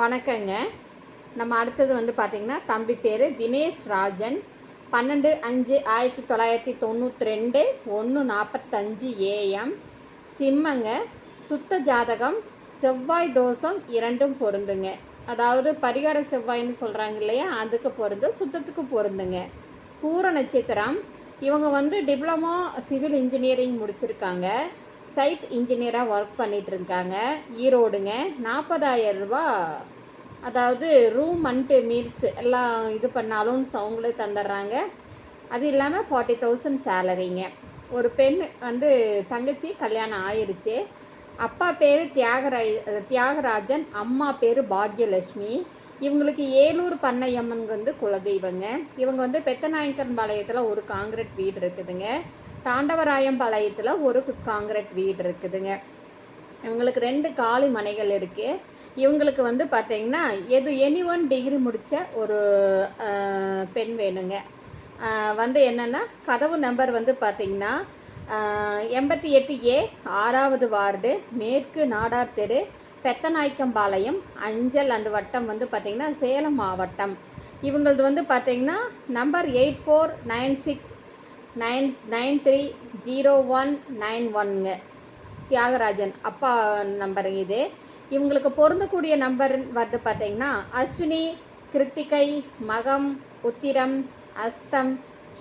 வணக்கங்க. நம்ம அடுத்தது வந்து பார்த்திங்கன்னா தம்பி பேர் தினேஷ் ராஜன். பன்னெண்டு அஞ்சு ஆயிரத்தி தொள்ளாயிரத்தி தொண்ணூற்றி ரெண்டு ஒன்று நாற்பத்தஞ்சு ஏஎம் சிம்மங்க. சுத்த ஜாதகம் செவ்வாய் தோஷம் இரண்டும் பொருந்துங்க. அதாவது பரிகார செவ்வாய்ன்னு சொல்கிறாங்க இல்லையா அதுக்கு பொருந்து சுத்தத்துக்கு பொருந்துங்க. பூர நட்சத்திரம். இவங்க வந்து டிப்ளமோ சிவில் இன்ஜினியரிங் முடிச்சிருக்காங்க. சைட் இன்ஜினியராக ஒர்க் பண்ணிகிட்டு இருக்காங்க ஈரோடுங்க. நாற்பதாயிரம் ரூபா. அதாவது ரூம் அண்ட்டு மீல்ஸ் எல்லாம் இது பண்ணாலும் அவங்களே தந்துடுறாங்க அது இல்லாமல் ஃபார்ட்டி தௌசண்ட் சேலரிங்க ஒரு பெண் வந்து தங்கச்சி கல்யாணம் ஆயிடுச்சு அப்பா பேர் தியாகராய் தியாகராஜன் அம்மா பேர் பாக்யலட்சுமி. இவங்களுக்கு ஏலூர் பண்ணையம்மன் வந்து குலதெய்வங்க. இவங்க வந்து பெத்தநாயக்கன் பாளையத்தில் ஒரு காங்கிரீட் வீடு இருக்குதுங்க. தாண்டவராயம் பாளையத்தில் ஒரு காங்கிரட் வீடு இருக்குதுங்க. இவங்களுக்கு ரெண்டு காலி மனைகள் இருக்குது இவங்களுக்கு வந்து பார்த்தீங்கன்னா எது எனி ஒன் டிகிரி முடித்த ஒரு பெண் வேணுங்க. வந்து என்னென்னா கதவு நம்பர் வந்து பார்த்திங்கன்னா எண்பத்தி எட்டு ஏ ஆறாவது வார்டு மேற்கு நாடார் தெரு பெத்தநாயக்கம்பாளையம் அஞ்சல் அண்டு வட்டம் வந்து பார்த்திங்கன்னா சேலம் மாவட்டம். இவங்களது வந்து பார்த்திங்கன்னா number eight four nine six nine nine three zero one nine ஒன்னுங்க. Thiyagarajan அப்பா நம்பர் இது. இவங்களுக்கு பொருந்தக்கூடிய நம்பர் வந்து பார்த்தீங்கன்னா அஸ்வினி கிருத்திகை மகம் உத்திரம் அஸ்தம்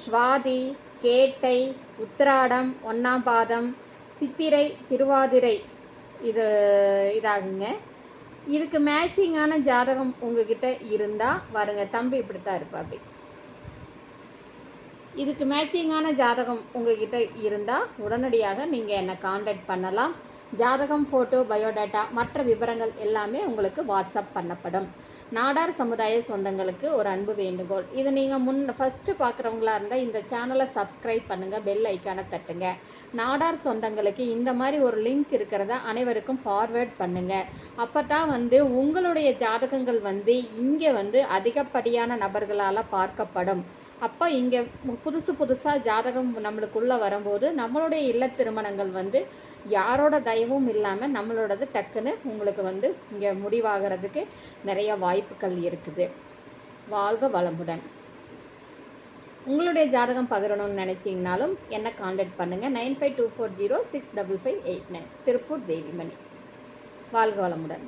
ஸ்வாதி கேட்டை உத்திராடம் ஒன்னாம் பாதம் சித்திரை திருவாதிரை இது இதாகுங்க. இதுக்கு மேட்சிங்கான ஜாதகம் உங்ககிட்ட இருந்தால் வருங்க. தம்பி இப்படித்தான் இருப்பாப்பி. இதுக்கு மேட்சிங்கான ஜாதகம் உங்ககிட்ட இருந்தால் உடனடியாக நீங்கள் என்னை காண்டாக்ட் பண்ணலாம். ஜாதகம் ஃபோட்டோ பயோடேட்டா மற்ற விவரங்கள் எல்லாமே உங்களுக்கு வாட்ஸ்அப் பண்ணப்படும். நாடார் சமுதாய சொந்தங்களுக்கு ஒரு அன்பு வேண்டுகோள். இது நீங்கள் முன் ஃபஸ்ட்டு பார்க்குறவங்களா இருந்தால் இந்த சேனலை சப்ஸ்கிரைப் பண்ணுங்கள் பெல் ஐக்கானை தட்டுங்க. நாடார் சொந்தங்களுக்கு இந்த மாதிரி ஒரு லிங்க் இருக்கிறத அனைவருக்கும் ஃபார்வேர்ட் பண்ணுங்கள் அப்போ தான் வந்து உங்களுடைய ஜாதகங்கள் வந்து இங்கே வந்து அதிகப்படியான நபர்களால் பார்க்கப்படும். அப்போ இங்கே புதுசு புதுசாக ஜாதகம் நம்மளுக்குள்ளே வரும்போது நம்மளுடைய இல்ல திருமணங்கள் வந்து யாரோட தயவும் இல்லாமல் நம்மளோடது டக்குன்னு உங்களுக்கு வந்து இங்கே முடிவாகிறதுக்கு நிறைய வாய்ப்புகள் இருக்குது. வாழ்க வளமுடன். உங்களுடைய ஜாதகம் பகிரணும்னு நினச்சிங்கனாலும் என்னை காண்டாக்ட் பண்ணுங்கள் nine five two four zero six double five eight nine. Tiruppur Devimani. வாழ்க வளமுடன்.